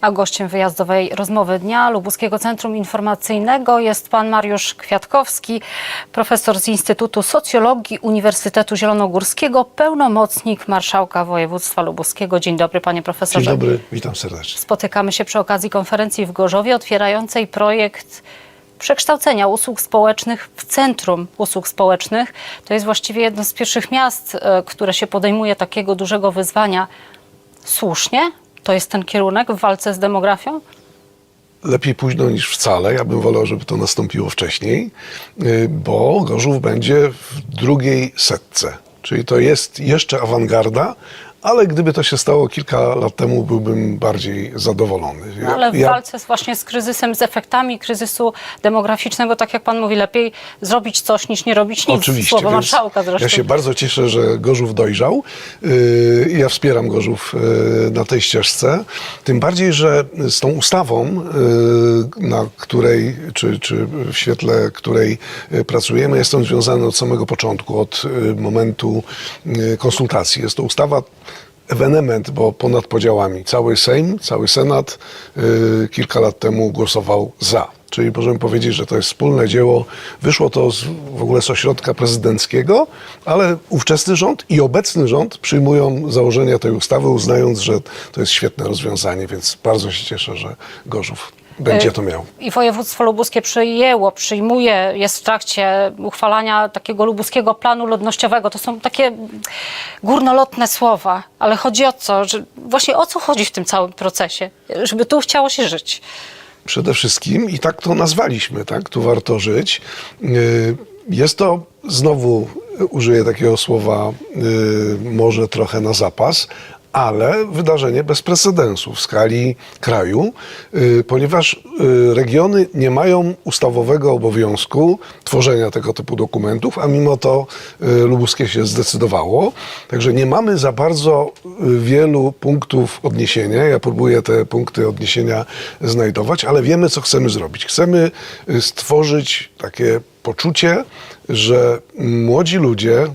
A gościem wyjazdowej rozmowy dnia Lubuskiego Centrum Informacyjnego jest pan Mariusz Kwiatkowski, profesor z Instytutu Socjologii Uniwersytetu Zielonogórskiego, pełnomocnik marszałka województwa lubuskiego. Dzień dobry panie profesorze. Dzień dobry, witam serdecznie. Spotykamy się przy okazji konferencji w Gorzowie otwierającej projekt przekształcenia usług społecznych w centrum usług społecznych. To jest właściwie jedno z pierwszych miast, e, które się podejmuje takiego dużego wyzwania. Słusznie? To jest ten kierunek w walce z demografią? Lepiej późno niż wcale. Ja bym wolał, żeby to nastąpiło wcześniej, y, bo Gorzów będzie w drugiej setce. Czyli to jest jeszcze awangarda, ale gdyby to się stało kilka lat temu, byłbym bardziej zadowolony. Ja- No, ale w ja- walce z właśnie z kryzysem, z efektami kryzysu demograficznego, tak jak pan mówi, lepiej zrobić coś niż nie robić nic. Oczywiście. Słowo marszałka zresztą. Ja się bardzo cieszę, że Gorzów dojrzał. Yy, Ja wspieram Gorzów yy, na tej ścieżce. Tym bardziej, że z tą ustawą, yy, na której, czy, czy w świetle której pracujemy, jest on związany od samego początku, od momentu konsultacji. Jest to ustawa ewenement, bo ponad podziałami. Cały Sejm, cały Senat yy, kilka lat temu głosował za. Czyli możemy powiedzieć, że to jest wspólne dzieło. Wyszło to z, w ogóle z ośrodka prezydenckiego, ale ówczesny rząd i obecny rząd przyjmują założenia tej ustawy, uznając, że to jest świetne rozwiązanie, więc bardzo się cieszę, że Gorzów będzie to miał. I województwo lubuskie przyjęło, przyjmuje, jest w trakcie uchwalania takiego lubuskiego planu ludnościowego. To są takie górnolotne słowa, ale chodzi o co? Że właśnie o co chodzi w tym całym procesie? Żeby tu chciało się żyć. Przede wszystkim, i tak to nazwaliśmy, tak? Tu warto żyć. Yy, Jest to, znowu użyję takiego słowa, yy, może trochę na zapas, ale wydarzenie bez precedensu w skali kraju, yy, ponieważ yy, regiony nie mają ustawowego obowiązku tworzenia tego typu dokumentów, a mimo to yy, lubuskie się zdecydowało. Także nie mamy za bardzo wielu punktów odniesienia. Ja próbuję te punkty odniesienia znajdować, ale wiemy, co chcemy zrobić. Chcemy stworzyć takie poczucie, że młodzi ludzie,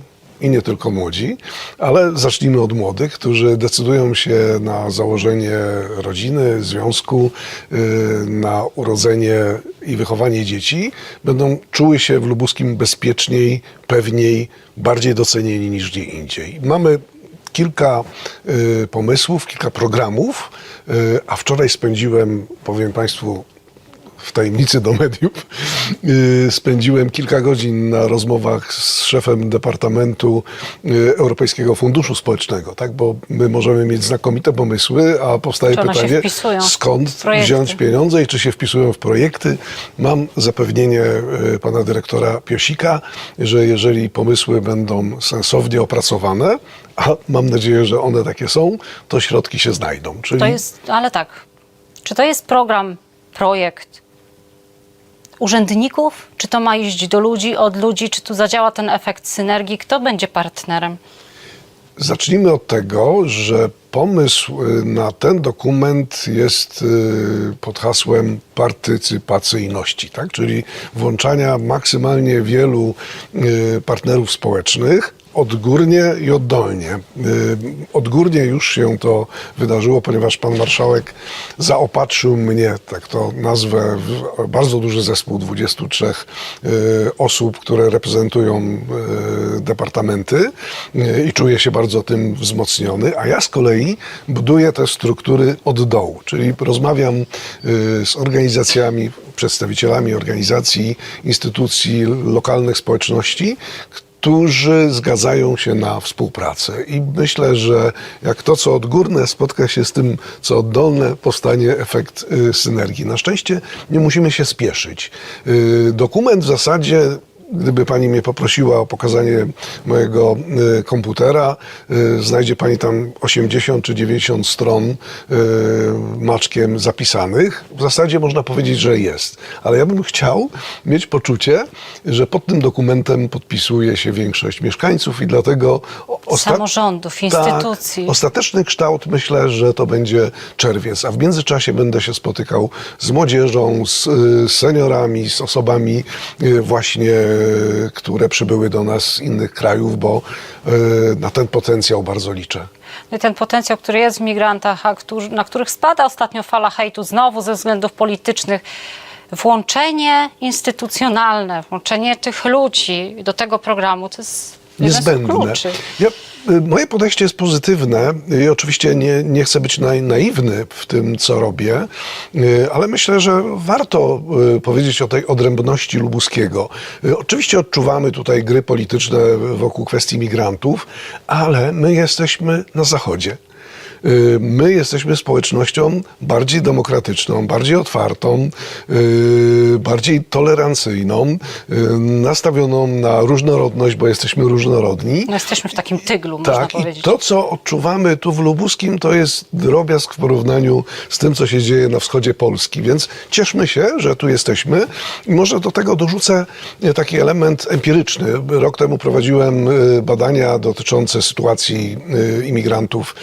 i nie tylko młodzi, ale zacznijmy od młodych, którzy decydują się na założenie rodziny, związku, yy, na urodzenie i wychowanie dzieci, będą czuły się w Lubuskim bezpieczniej, pewniej, bardziej docenieni niż gdzie indziej. Mamy kilka y, pomysłów, kilka programów, y, a wczoraj spędziłem, powiem Państwu, w tajemnicy do mediów. Yy, Spędziłem kilka godzin na rozmowach z szefem Departamentu yy, Europejskiego Funduszu Społecznego, tak? bo my możemy mieć znakomite pomysły, a powstaje pytanie, skąd wziąć pieniądze i czy się wpisują w projekty. Mam zapewnienie yy, pana dyrektora Piosika, że jeżeli pomysły będą sensownie opracowane, a mam nadzieję, że one takie są, to środki się znajdą. Czyli To jest, ale tak, czy to jest program, projekt urzędników? Czy to ma iść do ludzi, od ludzi? Czy tu zadziała ten efekt synergii? Kto będzie partnerem? Zacznijmy od tego, że pomysł y, na ten dokument jest y, pod hasłem partycypacyjności, tak? czyli włączania maksymalnie wielu y, partnerów społecznych. Odgórnie i oddolnie. Y, Odgórnie już się to wydarzyło, ponieważ pan marszałek zaopatrzył mnie, tak to nazwę, w bardzo duży zespół 23 y, osób, które reprezentują y, departamenty i czuję się bardzo tym wzmocniony, a ja z kolei buduję te struktury od dołu, czyli rozmawiam z organizacjami, przedstawicielami organizacji, instytucji, lokalnych społeczności, którzy zgadzają się na współpracę. I myślę, że jak to, co odgórne spotka się z tym, co oddolne, powstanie efekt y, synergii. Na szczęście nie musimy się spieszyć. Y, dokument w zasadzie Gdyby pani mnie poprosiła o pokazanie mojego y, komputera, y, znajdzie pani tam 80 czy 90 stron y, maczkiem zapisanych. W zasadzie można powiedzieć, że jest. Ale ja bym chciał mieć poczucie, że pod tym dokumentem podpisuje się większość mieszkańców i dlatego Osta- Samorządów, instytucji. Tak, ostateczny kształt myślę, że to będzie czerwiec, a w międzyczasie będę się spotykał z młodzieżą, z seniorami, z osobami właśnie, które przybyły do nas z innych krajów, bo y, na ten potencjał bardzo liczę. No ten potencjał, który jest w migrantach, a na których spada ostatnio fala hejtu znowu ze względów politycznych, włączenie instytucjonalne, włączenie tych ludzi do tego programu, to jest niezbędne. Ja, y, moje podejście jest pozytywne i oczywiście nie, nie chcę być nai- naiwny w tym, co robię, y, ale myślę, że warto y, powiedzieć o tej odrębności Lubuskiego. Oczywiście odczuwamy tutaj gry polityczne wokół kwestii migrantów, ale my jesteśmy na Zachodzie. Y, My jesteśmy społecznością bardziej demokratyczną, bardziej otwartą, y, bardziej tolerancyjną, y, nastawioną na różnorodność, bo jesteśmy różnorodni. No jesteśmy w takim tyglu, można Tak, i powiedzieć. to, co odczuwamy tu w Lubuskim, to jest drobiazg w porównaniu z tym, co się dzieje na wschodzie Polski. Więc cieszmy się, że tu jesteśmy. I może do tego dorzucę taki element empiryczny. Rok temu prowadziłem badania dotyczące sytuacji imigrantów,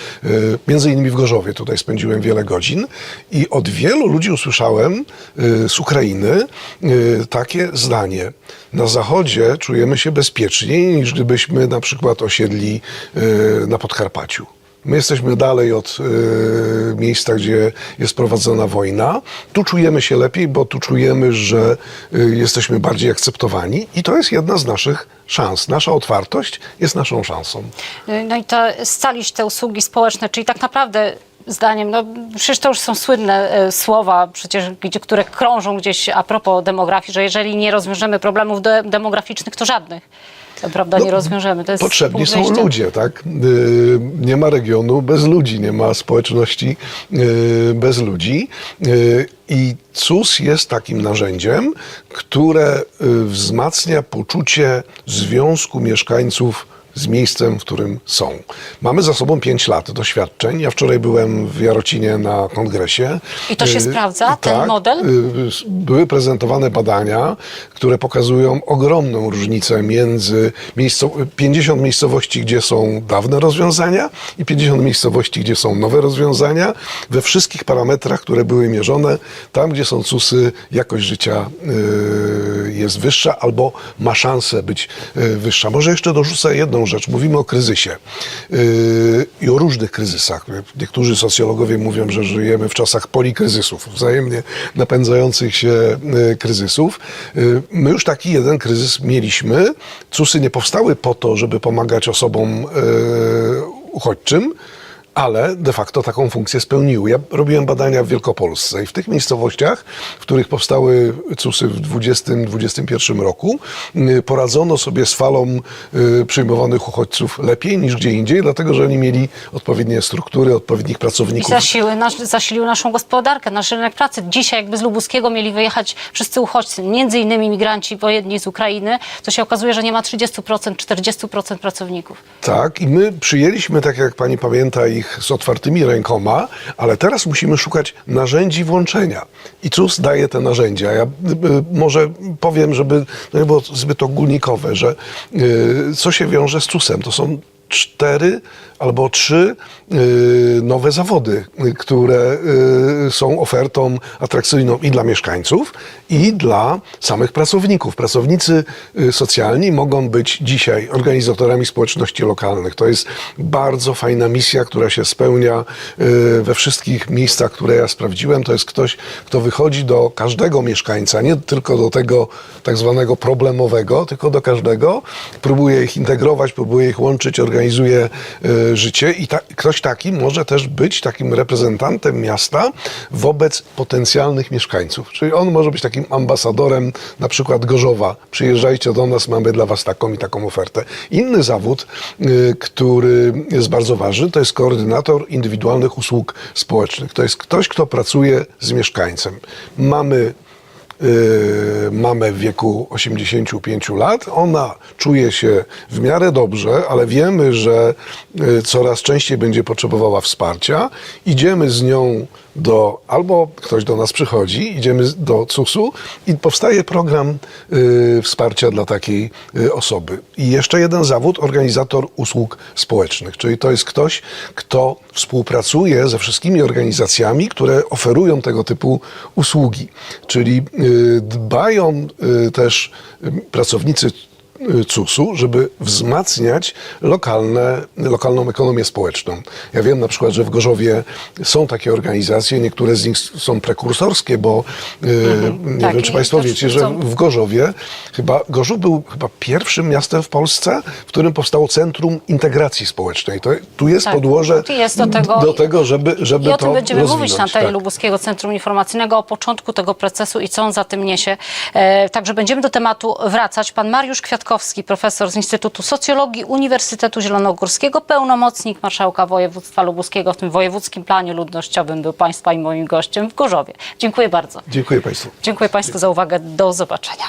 między innymi w Gorzowie. Tutaj spędziłem wiele godzin i od wielu ludzi usłyszałem e, z Ukrainy e, takie zdanie. Na zachodzie czujemy się bezpieczniej niż gdybyśmy na przykład osiedli e, na Podkarpaciu. My jesteśmy dalej od e, miejsca, gdzie jest prowadzona wojna. Tu czujemy się lepiej, bo tu czujemy, że e, jesteśmy bardziej akceptowani i to jest jedna z naszych szans. Nasza otwartość jest naszą szansą. No i to scalić te usługi społeczne, czyli tak naprawdę zdaniem, no przecież to już są słynne e, słowa, przecież, gdzie, które krążą gdzieś a propos demografii, że jeżeli nie rozwiążemy problemów de- demograficznych, to żadnych, prawda, nie rozwiążemy. To jest No, Potrzebni są wyjścia. ludzie, tak? Yy, Nie ma regionu bez ludzi, nie ma społeczności yy, bez ludzi. Yy, I CUS jest takim narzędziem, które wzmacnia poczucie związku mieszkańców z miejscem, w którym są. Mamy za sobą 5 lat doświadczeń. Ja wczoraj byłem w Jarocinie na kongresie. I to się Yy, sprawdza, ten tak, model? Y, były prezentowane badania, które pokazują ogromną różnicę między miejsco- 50 miejscowości, gdzie są dawne rozwiązania i 50 miejscowości, gdzie są nowe rozwiązania. We wszystkich parametrach, które były mierzone, tam, gdzie są CUSy, jakość życia y, jest wyższa albo ma szansę być y, wyższa. Może jeszcze dorzucę jedną rzecz. Mówimy o kryzysie y, i o różnych kryzysach. Niektórzy socjologowie mówią, że żyjemy w czasach polikryzysów, wzajemnie napędzających się y, kryzysów. Y, My już taki jeden kryzys mieliśmy. CUSy nie powstały po to, żeby pomagać osobom y, uchodźczym, ale de facto taką funkcję spełniły. Ja robiłem badania w Wielkopolsce i w tych miejscowościach, w których powstały CUSy w 2020-2021 roku, y, poradzono sobie z falą y, przyjmowanych uchodźców lepiej niż gdzie indziej, dlatego że oni mieli odpowiednie struktury, odpowiednich I pracowników. zasiły, nasz, zasilił naszą gospodarkę, nasz rynek pracy. Dzisiaj jakby z Lubuskiego mieli wyjechać wszyscy uchodźcy, między innymi migranci wojenni z Ukrainy, to się okazuje, że nie ma 30%, 40% pracowników. Tak, i my przyjęliśmy, tak jak pani pamięta, ich z otwartymi rękoma, ale teraz musimy szukać narzędzi włączenia. I CUS daje te narzędzia. Ja y, y, może powiem, żeby to nie było zbyt ogólnikowe, że y, co się wiąże z CUSem? To są cztery albo trzy y, nowe zawody, y, które y, są ofertą atrakcyjną i dla mieszkańców, i dla samych pracowników. Pracownicy socjalni mogą być dzisiaj organizatorami społeczności lokalnych. To jest bardzo fajna misja, która się spełnia we wszystkich miejscach, które ja sprawdziłem. To jest ktoś, kto wychodzi do każdego mieszkańca, nie tylko do tego tak zwanego problemowego, tylko do każdego, próbuje ich integrować, próbuje ich łączyć, organizuje życie i ta, ktoś taki może też być takim reprezentantem miasta wobec potencjalnych mieszkańców. Czyli on może być takim ambasadorem na przykład Gorzowa. Przyjeżdżajcie do nas, mamy dla was taką i taką ofertę. Inny zawód, y, który jest bardzo ważny, to jest koordynator indywidualnych usług społecznych. To jest ktoś, kto pracuje z mieszkańcem. Mamy mamę w wieku 85 lat. Ona czuje się w miarę dobrze, ale wiemy, że yy, coraz częściej będzie potrzebowała wsparcia. Idziemy z nią do, albo ktoś do nas przychodzi, idziemy do CUS-u i powstaje program y, wsparcia dla takiej y, osoby. I jeszcze jeden zawód, organizator usług społecznych, czyli to jest ktoś, kto współpracuje ze wszystkimi organizacjami, które oferują tego typu usługi. Czyli y, dbają y, też y, pracownicy CUS-u, żeby wzmacniać lokalne, lokalną ekonomię społeczną. Ja wiem na przykład, że w Gorzowie są takie organizacje, niektóre z nich są prekursorskie, bo y, nie Tak, wiem, czy Państwo wiecie, że w Gorzowie chyba Gorzów był chyba pierwszym miastem w Polsce, w którym powstało Centrum Integracji Społecznej. To, tu jest Tak, podłoże jest do tego- do tego żeby, żeby I o tym będziemy rozwinąć. mówić na antenie tak. Lubuskiego Centrum Informacyjnego o początku tego procesu i co on za tym niesie. E, także będziemy do tematu wracać. Pan Mariusz Kwiatkowski, profesor z Instytutu Socjologii Uniwersytetu Zielonogórskiego, pełnomocnik marszałka województwa lubuskiego w tym wojewódzkim planie ludnościowym był Państwa i moim gościem w Gorzowie. Dziękuję bardzo. Dziękuję Państwu. Dziękuję Państwu za uwagę. Do zobaczenia.